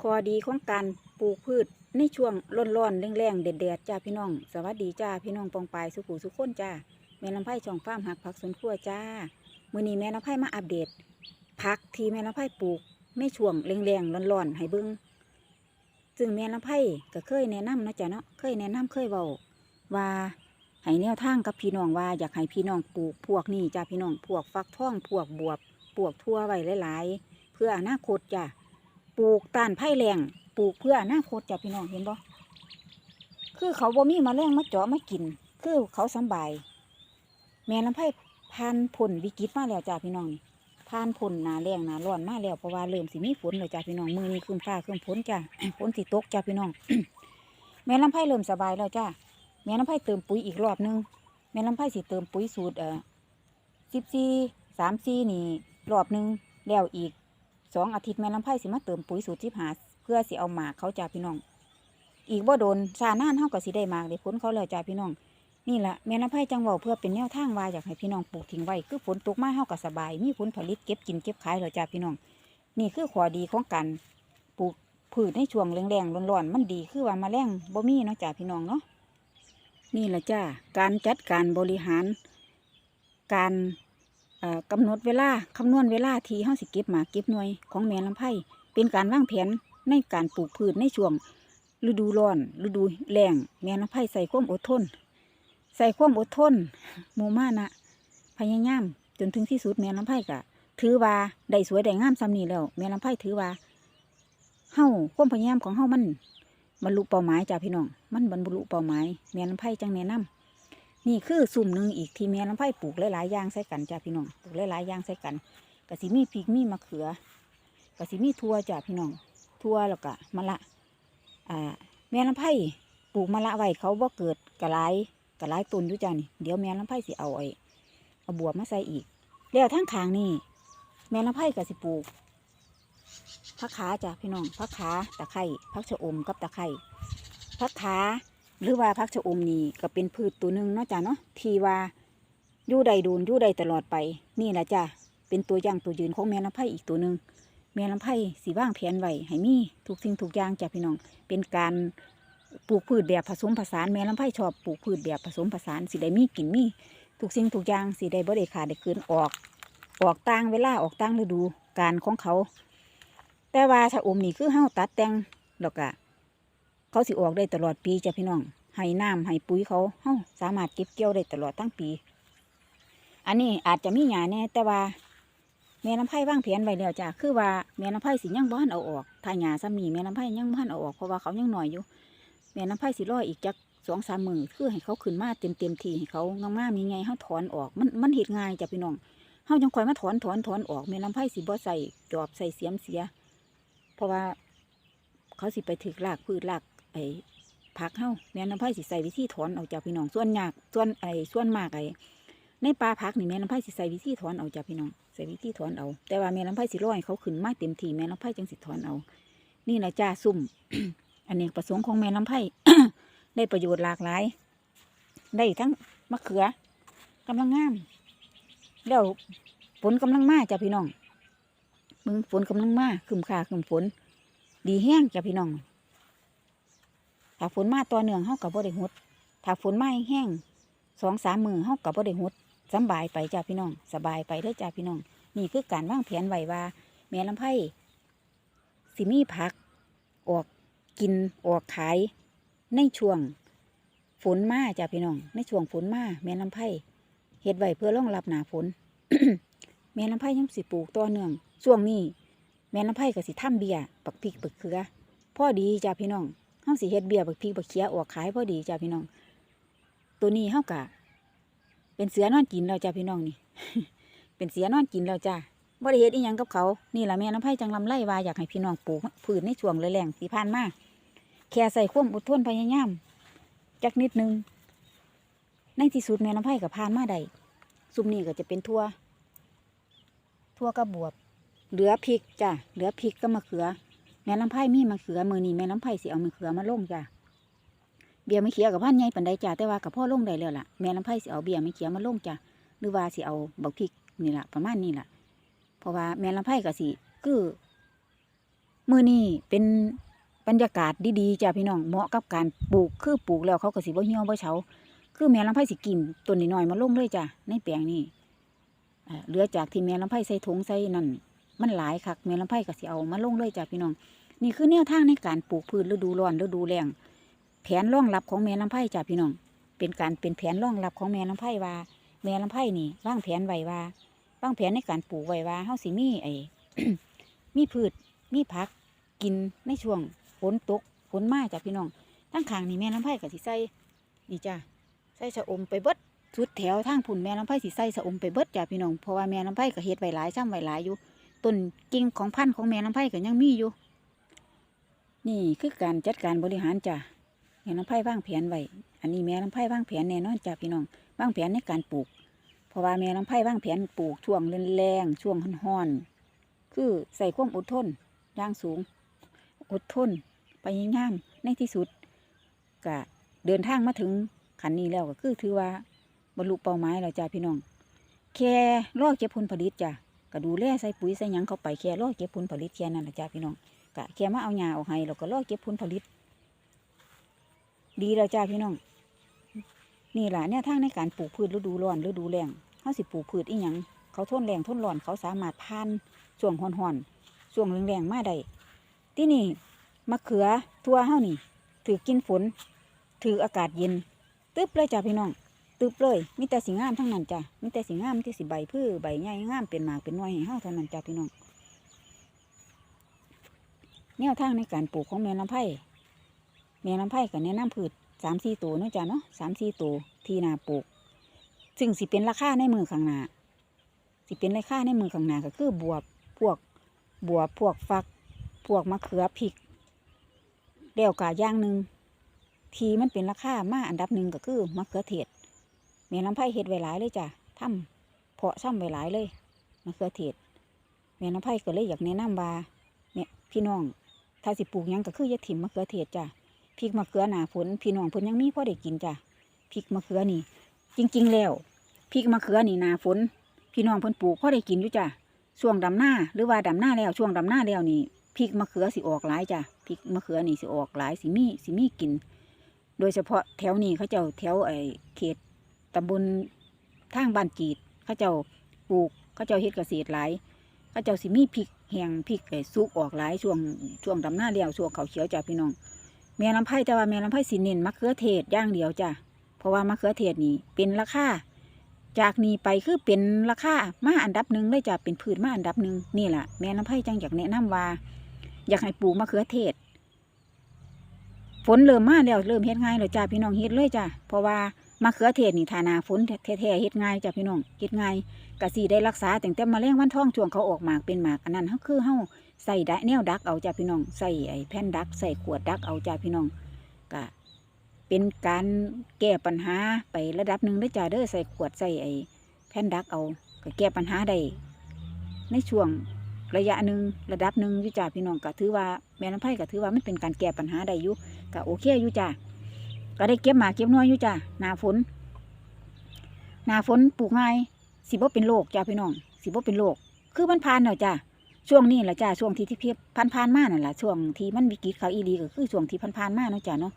คอดีของการปลูกพืชในช่วงร้อนๆแรงๆแดดๆจ้าพี่น้อง สวัสดีจ้าพี่น้องปองปายสุขุสุขคนจ้าแม่ลำไผ่ช่องฟ้าร์มหักผักสวนครัวจ้ามื้อนี้แม่ลำไผ่มาอัปเดตผักที่แม่ลำไผ่ปลูกในช่วงแรงๆร้อนๆให้เบิ่งซึ่งแม่ลำไผ่ก็เคยแนะนำนะจ้ะเนาะเคยแนะนำเคยเว้าว่าให้แนวทางกับพี่น้องว่าอยากให้พี่น้องปลูกพวกนี้จ้าพี่น้องพวกฟักทองพวกบวบปวกทั่วไว้หลายๆ เพื่ออนาคตจ้ะ ปลูกต้านไผ่แรงปลูกเพื่ออนาคตจ้ะพี่น้องเห็นบ่คือเขาบ่มีมาแรงมาเจาะมากิน คือเขาสบาย แม่ลำไผ่ผ่านผลวิกฤตมาแล้วจ้ะพี่น้องนี่ผ่านผลหนาแรงหนาร้อนมาแล้วเพราะว่าเริ่มสิมีฝนแล้วจ้ะพี่น้องมือนี้คืนฟ้าคืนฝนจ้ะฝนสิตกจ้ะพี่น้อง แม่ลำไผ่เริ่มสบายแล้วจ้ะแม่ลำไผ่เติมปุ๋ยอีกรอบนึงแม่ลำไผ่สิเติมปุ๋ยสูตรเอ่อสิบสี่สามสี่นี่รอบนึงแล้วอีก สองอาทิตย์แม่ลำไผ่สิมาเติมปุ๋ยสูตรที่หาเพื่อสิเอาหมากเขาจ้าพี่น้อง อีกบ่าโดนชานานเฮาก็สิได้หมากได้ผลเขาแล้วจ้าพี่น้อง นี่แหละแม่ลำไผ่จังเว้าเพื่อเป็นแนวทางว่าอยากให้พี่น้องปลูกทิ้งไว้คือฝนตกมาเฮาก็สบาย มีผลผลิตเก็บกินเก็บขายแล้วจ้าพี่น้อง นี่คือข้อดีของการปลูกพืชในช่วงแรงๆร้อนๆมันดีคือว่าแมลงบ่มีเนาะจ้าพี่น้องเนาะนี่แหละจ้าการจัดการบริหาร การ กำหนดเวลาคำนวณเวลาที่เฮาสิเก็บหมากเก็บหน่วยของแม่ลำไผ่เป็นการวางแผนในการปลูกพืชในช่วง ฤดูร้อน ฤดูแล้งแม่ลำไผ่ใส่ความอดทน ใส่ความอดทนมูมานะพยายามจนถึงที่สุดแม่ลำไผ่ก็ถือว่าได้สวยได้งามซ้ำนี้แล้วแม่ลำไผ่ถือว่าเฮาความพยายามของเฮามันบรรลุเป้าหมายจ้าพี่น้องมันบรรลุเป้าหมายแม่ลำไผ่จังแนะนำ นี่คือสุ่มหนึ่งอีกที่แม่ลำไผ่ปลูกหลายๆอย่างใส่กันจ้าพี่น้องปลูกหลายๆอย่างใส่กันกะสิมีพริกมีมะเขือกะสิมีทั่วจ้าพี่น้องทั่วแล้วก็มะละอ่าแม่ลำไผ่ปลูกมะละไว้เขาบ่เกิดกระไรกระไรต้นอยู่จ้านี่เดี๋ยวแม่ลำไผ่สิเอาไอ้เอาบัวมาใส่อีก แล้วทั้งขางนี่แม่ลำไผ่กะสิปลูกผักขาจ้าพี่น้องผักขาตะไคร้ผักชะอมกับตะไคร้ผักขา หรือว่าพักชะอมนี่ก็เป็นพืชตัวหนึ่งเนาะจ้ะเนาะที่ว่าอยู่ใดดูนอยู่ใดตลอดไป นี่แหละจ้ะเป็นตัวอย่างตัวยืนของแม่ลำไผ่อีกตัวหนึ่งแม่ลำไผ่สีว่างแผนไว้ให้มีทุกสิ่งทุกอย่างจ้ะพี่น้อง เป็นการปลูกพืชแบบผสมผสานแม่ลำไผ่ชอบปลูกพืชแบบผสมผสานสิได้มีกินมีทุกสิ่งทุกอย่างสิได้บ่ได้ขาดได้คืนออก ออกต่างเวลาออกต่างฤดูการของเขา แต่ว่าชะอมนี่คือเฮาตัดแต่งแล้วก็ เขาสิออกได้ตลอดปีจ้ะพี่น้องให้น้ำให้ปุ๋ยเขาเฮ้าสามารถเก็บเกี่ยวได้ตลอดทั้งปี อันนี้อาจจะมีหยาแน่แต่ว่าแม่น้ำไผ่วางแผนไว้แล้วจ้ะคือว่าแม่น้ำไผ่สิยังบ้านเอาออกถ้าหยาซ้ำนี่แม่น้ำไผ่ยังบ้านเอาออกเพราะว่าเขายังหน่อยอยู่แม่น้ำไผ่สิรออีกจักสองสามมือคือให้เขาขึ้นมาเต็มเต็มทีให้เขางามๆยังไงเฮาถอนออกมันมันเห็ดง่ายจ้ะพี่น้องเฮาจังคอยมาถอนถอนถอนออกแม่น้ำไผ่สิบ่ใส่จอบใส่เสียมเสีย เพราะว่าเขาสิไปถึกรากพืชราก อ้ผักเฮาแม่น้ำไผ่สิใส่วิธีถอนเอาจากพี่น้องส่วนยากส่วนไอ้ส่วนมากไอ้ในป่าผักนี่แม่น้ำไผ่สิใส่วิธีถอนเอาจากพี่น้องใส่วิธีถอนเอา แต่ว่าแม่น้ำไผ่สิร้อยเขาขึ้นมาเต็มทีแม่น้ำไผ่จังสิถอนเอา นี่แหละจ้าซุ่มอันนี้ประสงค์ของแม่น้ำไผ่ได้ประโยชน์หลากหลาย ได้ทั้งมะเขือกำลังงามแล้วฝนกำลังมาจ้ะพี่น้องมึงฝนกำลังมาขึ้นค่าขึ้นฝน ดีแห้งจ้ะพี่น้อง ถ้าฝนมาต่อเนื่องเฮากับบ่ได้หดถ้าฝนมาแห้งสองสามมือเฮากับบ่ได้หดสบายไปจ้ะพี่น้อง สบายไปเด้อจ้ะพี่น้อง นี่คือการวางแผนไว้ว่าแม่ลำไผ่สิมีผัก ออกกินออกขาย ในช่วงฝนมาจ้ะพี่น้อง ในช่วงฝนมาแม่ลำไผ่เฮ็ดไว้เพื่อรองรับหนาฝนแม่ลำไผ่ยังสิปลูกต่อเนื่องช่วงนี้แม่น้ำไผ่ก็สิทำเบียร์ปักพริกปักเขือพ่อดีจ้าพี่น้อง เฮาสิเฮ็ดเบียร์ปักพริกปักเขียออกขายพอดีจ้าพี่น้อง ตัวนี้เฮากะเป็นเสือนอนกินแล้วจ้าพี่น้องนี่ เป็นเสือนอนกินแล้วจ้าบ่ได้เฮ็ดอีหยังกับเขา นี่ล่ะแม่น้ำไผ่จังลำไล่ว่าอยากให้พี่น้องปลูกพืชในช่วงแล้งๆที่ผ่านมาแค่ใส่ความอดทนพยายามจักนิดนึง ในที่สุดแม่น้ำไผ่ก็ผ่านมาได้ซุมนี้ก็จะเป็นทั่วทั่วกับบวบ เหลือพริกจ้ะเหลือพริกก็มะเขือ ม่ลำไผ่มีมะเขือมือนี้แม่ลำไผ่สิเอามะเขือมาลงจ้ะเบียร์ไม่เขียกับพันใหญ่ปันใดจ้ะแต่ว่ากับพ่อลงได้แล้วล่ะแม่ลำไผ่สิเอาเบียร์ไม่เขียมาลงจ้ะหรือว่าสิเอาบักพริกนี่ล่ะประมาณนี้ล่ะเพราะว่าแม่ลำไผ่ก็สิคือมือนี้เป็นบรรยากาศดีๆจ้ะพี่น้องเหมาะกับการปลูกคือปลูกแล้วเขาก็สิบ่เหี่ยวบ่เฉาคือแม่ลำไผ่สิกินต้นน้อยมาลงเลยจ้ะในแปลงนี้อ่าเหลือจากที่แม่ลำไผ่ใส่ถุงใส่นั่นมันหลายคักแม่ลำไผก็สิเอามาลงเลยจ้ะพี่น้อง นี่คือแนวทางในการปลูกพืชฤดูร้อนฤดูแล้งแผนรองรับของแม่ลำไผจ้ะพี่น้อง เป็นการเป็นแผนรองรับของแม่ลำไผว่า แม่ลำไผนี่วางแผนไว้ว่า วางแผนในการปลูกไว้ว่าเฮาสิมีไอ้มีพืชมีผักกินในช่วงฝนตกฝนมาจ้ะพี่น้องทั้งขางนี่แม่ลำไผก็สิใส่นี่จ้ะใส่ชะอมไปเบิดสุดแถวทางพุ่นแม่ลำไผสิใส่ชะอมไปเบิดจ้ะพี่น้องเพราะว่าแม่ลำไผก็เฮ็ดไว้หลายซ้ำไว้หลายอยู่ต้นกิ่งของพันธุ์ของแม่ลำไผก็ยังมีอยู่ นี่คือการจัดการบริหารจ้ะแม่ลำไผ่วางแผนไว้อันนี้แม่ลำไผ่วางแผนแน่นอนจ้ะพี่น้องวางแผนในการปลูก เพราะว่าแม่ลำไผ่วางแผนปลูกช่วงแรงๆช่วงฮ้อนๆคือใส่ความอดทนย่างสูง อดทนพยายามในที่สุดก็เดินทางมาถึงขันนี้แล้วก็คือถือว่าบรรลุเป้าหมายแล้วจ้ะพี่น้อง แค่รอเก็บผลผลิตจ้ะก็ดูแลใส่ปุ๋ยใส่ยังเข้าไปแค่รอเก็บผลผลิตแค่นั้นแหละจ้ะพี่น้อง กะแค่มาเอาหญ้าออกให้เราก็รอเก็บผลผลิต ดีแล้วจ้าพี่น้อง นี่แหละเนี่ยทางในการปลูกพืชฤดูร้อนฤดูแล้งเขาสิปลูกพืชอีหยังเขาทนแรงทนร้อนเขาสามารถผ่านช่วงห่อนๆช่วงแรงๆมาได้ที่นี่มะเขือทั่วเฮานี่ ถือกินฝน ถืออากาศเย็น ตึบเลยจ้าพี่น้องตึบเลยมีแต่สีงามทั้งนั้นจ้ะมีแต่สีงามที่สิใบพืชใบใหญ่งามเป็นหมากเป็นหน่วยให้เฮาเท่านั้นจ้าพี่น้อง แนวทางในการปลูกของแม่ลำไผ่แม่ลำไผ่ก็แนะนำพืชสามสี่ตัวเนาะจ้ะเนาะสามสี่ตัวที่นาปลูก ซึ่งสิเป็นราคาในมือข้างหน้าสิเป็นราคาในมือข้างหน้าก็คือบวบพวกบวบพวกฟัก พวกมะเขือพริกแล้วกะอย่างหนึ่งทีมันเป็นราคามาอันดับหนึ่งก็คือมะเขือเทศแม่ลำไผ่เฮ็ดไว้หลายเลยจ้ะทำเพาะช่ำไว้หลายเลยมะเขือเทศแม่ลำไผ่ก็เลยอยากแนะนำว่าเนี่ยพี่น้อง ถ้าสิปลูกยังก็คืออยาถิ่มมะเขือเทศจ้ะพริกมะเขือหนาฝนพี่น้องเพิ่นยังมีพ่อได้กินจ้ะพริกมะเขือนี่ จริง ๆ แล้วพริกมะเขือนี่หนาฝนพี่น้องเพิ่นปลูกพ่อได้กินอยู่จ้ะช่วงดำหน้าหรือว่าดำหน้าแล้วช่วงดำหน้าแล้วนี่พริกมะเขือสิออกหลายจ้ะพริกมะเขือนี่สิออกหลายสิมีสิมีกิน โดยเฉพาะแถวนี้เขาเจ้าแถวไอ้เขตตำบลทางบ้านจีดเขาเจ้าปลูกเขาเจ้าเฮ็ดเกษตรหลายเขาเจ้าสิมีพริก แห้งพริกไอ้สุกออกหลายช่วงช่วงดำหน้าเลี้ยวช่วงเขาเขียวจ้ะพี่น้องแม่ลำไผ่แต่ว่าแม่ลำไผ่สิเน้นมะเขือเทศอย่างเดียวจ้ะเพราะว่ามะเขือเทศนี่เป็นราคาจากนี้ไปคือเป็นราคามาอันดับหนึ่งเลยจ้ะเป็นพืชมาอันดับหนึ่งนี่แหละแม่ลำไผ่จังอยากแนะนำว่า อยากให้ปลูกมะเขือเทศฝนเริ่มมาแล้วเริ่มเฮ็ดง่ายเลยจ้ะพี่น้องเฮ็ดเลยจ้ะเพราะว่า มะเขือเทศนี่ฐานาฝนแท้ๆเฮ็ดง่ายจ้ะพี่น้องเฮ็ดง่ายกะสีได้รักษาแต่งแต่มาแรงวันท้องช่วงเขาออกหมากเป็นหมากอันนั้นเขาคือเฮาใส่ได้แนวดักเอาจ้าพี่น้องใส่ไอ้แผ่นดัก ใส่ขวดดักเอาจ้าพี่น้องกะเป็นการแก้ปัญหาไประดับหนึ่งได้จ้าเด้อใส่ขวดใส่ไอ้แผ่นดักเอาก็แก้ปัญหาได้ในช่วงระยะหนึ่งระดับหนึ่งอยู่จ้าพี่น้องก็ถือว่าแม่น้ำไผ่ก็ถือว่ามันเป็นการแก้ปัญหาได้อยู่ก็โอเคอยู่จ้า ก็ได้เก็บหมากเก็บน้อยอยู่จ้าหนาฝนหนาฝนปลูกง่ายสิบ่เป็นโรคจ้าพี่น้อง สิบ่เป็นโรคคือมันผ่านแล้วจ้าช่วงนี้แหละจ้าช่วงที่ที่เพียผ่านผ่านมานั่นแหละช่วงที่มันวิกฤตเขาอีดีก็คือช่วงที่ผ่านผ่านมาเนาะจ้าเนาะ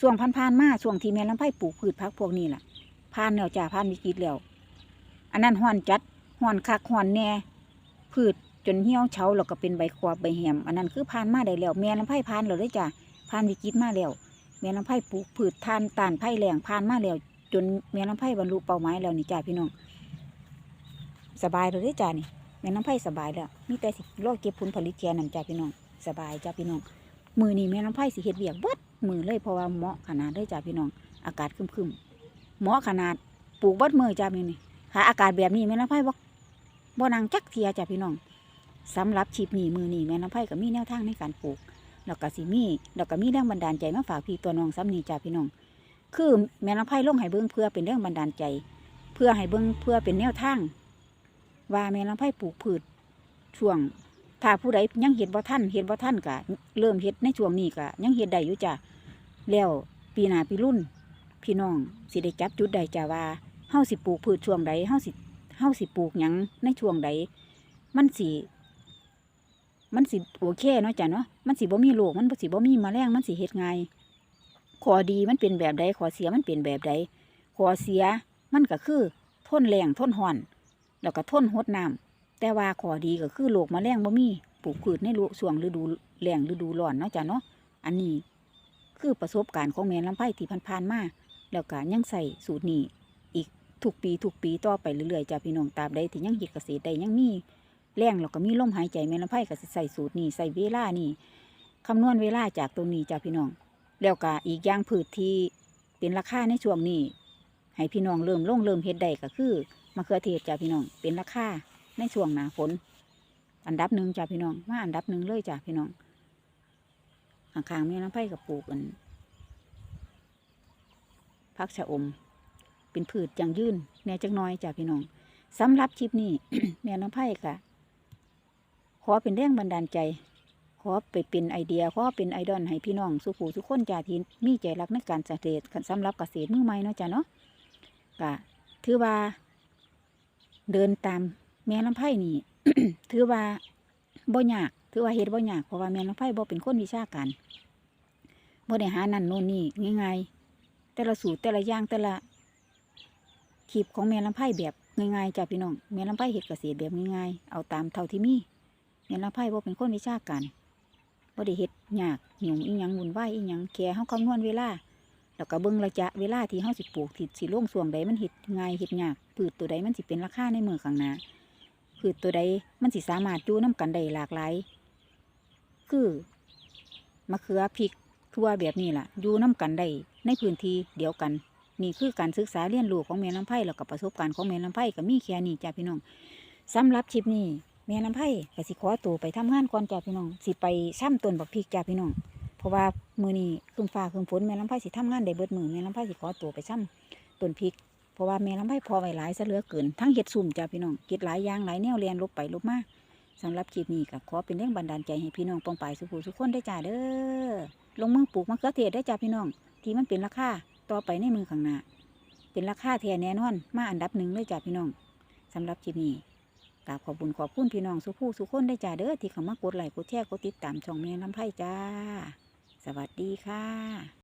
ช่วงผ่านผ่านมาช่วงที่แม่ลำไผ่ปลูกพืชพักพวกนี้แหละผ่านแล้วจ้าผ่านวิกฤตแล้ว อันนั้นห้อนจัดห้อนคักห้อนแน่พืชจนเหี่ยวเฉาแล้วก็เป็นใบควาบใบแหมอันนั้นคือผ่านมาได้แล้วแม่ลำไผ่ผ่านแล้วเลยจ้าผ่านวิกฤตมาแล้ว แม่ลำไผ่ปลูกพืชทานตานไผ่แรงผ่านมาแล้วจนแม่ลำไผ่บรรลุเป้าหมายแล้วนี่จ้าพี่น้องสบายเลยเด้จ้านี่แม่น้ำไผ่สบายแล้วมีแต่สิรอเก็บผลผลิตแค่นั้นจ้าพี่น้องสบายจ้าพี่น้องมือนี่แม่น้ำไผ่สิเฮ็ดเวียกเบิดมือเลยเพราะว่าเหมาะขนาดเลยจ้าพี่น้องอากาศครึมๆเหมาะขนาดปลูกเบิดมือจ้าพี่นี่ถ้าอากาศแบบนี้แม่น้ำไผ่บ่บ่นางจักเทียจ้าพี่น้องสำหรับชีพนี้มือนี่แม่น้ำไผ่ก็มีแนวทางในการปลูก แล้วก็สิมีแล้วก็มีแรงบันดาลใจมาฝากพี่ตัวน้องซ้ำนี่จ้าพี่น้อง คือแม่น้ำไผ่ลงให้เบิ่งเพื่อเป็นแรงบันดาลใจ เพื่อให้เบิ่งเพื่อเป็นแนวทาง ว่าแม่ลำไผ่ปลูกพืชช่วงถ้าผู้ใดยังเห็นบ่ท่านเห็นบ่ท่านกะเริ่มเฮ็ดในช่วงนี้กะยังเฮ็ดได้อยู่จ้ะแล้วปีหน้าปีรุ่น พี่น้องสิได้จับจุดใดจ้ะว่าเฮาสิปลูกพืชช่วงใดเฮาสิเฮาสิปลูกหยังในช่วงใดมันสิ มันสิโอเคเนาะจ้ะเนาะมันสิบ่มีโรคมันสิบ่มีแมลงมันสิเฮ็ดง่ายข้อดีมันเป็นแบบใดข้อเสียมันเป็นแบบใดข้อเสียมันก็คือทนแรงทนร้อน แล้วก็ทนหดน้ำแต่ว่าขอดีก็คือโรคแมลงบ่มีปลูกพืชในฤดูช่วงฤดูแล้งฤดูร้อนเนาะจ้ะเนาะอันนี้คือประสบการณ์ของแม่ลำไผ่ที่ผ่านๆมาแล้วก็ยังใส่สูตรนี้อีกทุกปีทุกปีต่อไปเรื่อยๆจ้ะพี่น้องตาบใดที่ยังเฮ็ดเกษตรได้ยังมี แรงเราก็มีลมหายใจแม่ลำไผ่ก็ใส่สูตรนี่ใส่เวลานี่คำนวณเวลาจากตรงนี้จ้ะพี่น้อง แล้วก็อีกอย่างพืชที่เป็นราคาในช่วงนี้ ให้พี่น้องเริ่มลงเริ่มเฮ็ดได้ก็คือมะเขือเทศจ้ะพี่น้อง เป็นราคาในช่วงหนาฝน อันดับหนึ่งจ้ะพี่น้องมาอันดับหนึ่งเลยจ้ะพี่น้องข้างๆแม่ลำไผ่กับปลูกอันพักชะอม เป็นพืชยังยืนแน่จักน้อยจ้ะพี่น้องสำหรับคลิปนี้แม่ลำไผ่ค่ะ ขอเป็นแรงบันดาลใจ ขอไปเป็นไอเดีย ขอเป็นไอดอลให้พี่น้องสุขูทุกคนจ้าที่มีใจรักในการเกษตรสำหรับเกษตรมือใหม่เนาะจ้าเนาะก็ถือว่า เดินตามแม่ลำไผ่นี่ถือว่าบ่ยากถือว่าเฮ็ดบ่ยากเพราะว่าแม่ลำไผ่บ่เป็นคนวิชาการบ่ได้หานั่นโน่นนี่ง่ายๆแต่ละสูตรแต่ละอย่างแต่ละคลิปของแม่ลำไผ่แบบง่ายๆจ้าพี่น้องแม่ลำไผ่เฮ็ดเกษตรแบบง่ายๆเอาตามเท่าที่มี แม่นละไพ่บ่เป็นคนวิชาการบ่ได้เฮ็ดยากหยุ่งอีหยังวุ่นวายอีหยังแค่เฮาคำนวณเวลาแล้วก็เบิ่งระยะเวลาที่เฮาสิปลูกที่สิลงส่วงใดมันเฮ็ดง่ายเฮ็ดยากพืชตัวใดมันสิเป็นราคาในมือข้างหน้าพืชตัวใดมันสิสามารถอยู่นํกันได้หลากหลายคือมะเขือพริกทั่วแบบนี้ล่ะอยู่นํกันได้ในพื้นที่เดียวกัน นี่คือการศึกษาเรียนรู้ของแม่ลำไผ่แล้วก็ประสบการณ์ของแม่ลำไผ่ก็มีแค่นี้จ้าพี่น้องสำหรับคลิปนี้ แม่ลำไผ่ก็สิขอตัวไปทำงานก่อนจ้าพี่น้องสิไปซ้ำต้นบักพริกจ้าพี่น้อง เพราะว่ามือนี้คืนฟ้าคืนฝนแม่ลำไผ่สิทำงานได้เบิดมือแม่ลำไผ่สิขอตัวไปซ้ำต้นพริก เพราะว่าแม่ลำไผ่พอไว้หลายซะเหลือเกินทั้งเห็ดซุ่มจ้าพี่น้องเก็ดหลายอย่างหลายแนวเรียนลบไปลบมาสำหรับคลิปนี้ก็ขอเป็นเรื่องบันดาลใจให้พี่น้องปองไปสุขูทุกคนได้จ้าเด้อลงมือปลูกมะเขือเทศได้จ้าพี่น้อง ที่มันเป็นราคาต่อไปในมือข้างหน้าเป็นราคาแท้แน่นอน มาอันดับหนึ่งเลยจ้าพี่น้องสำหรับคลิปนี้ กราบขอบคุญขอบคุณพี่น้องสุผู้สุคนได้จ้าเด้อที่เข้ามากดไลค์กดแชร์กดติดตามช่องแม่ลำไผ่จ้า สวัสดีค่ะ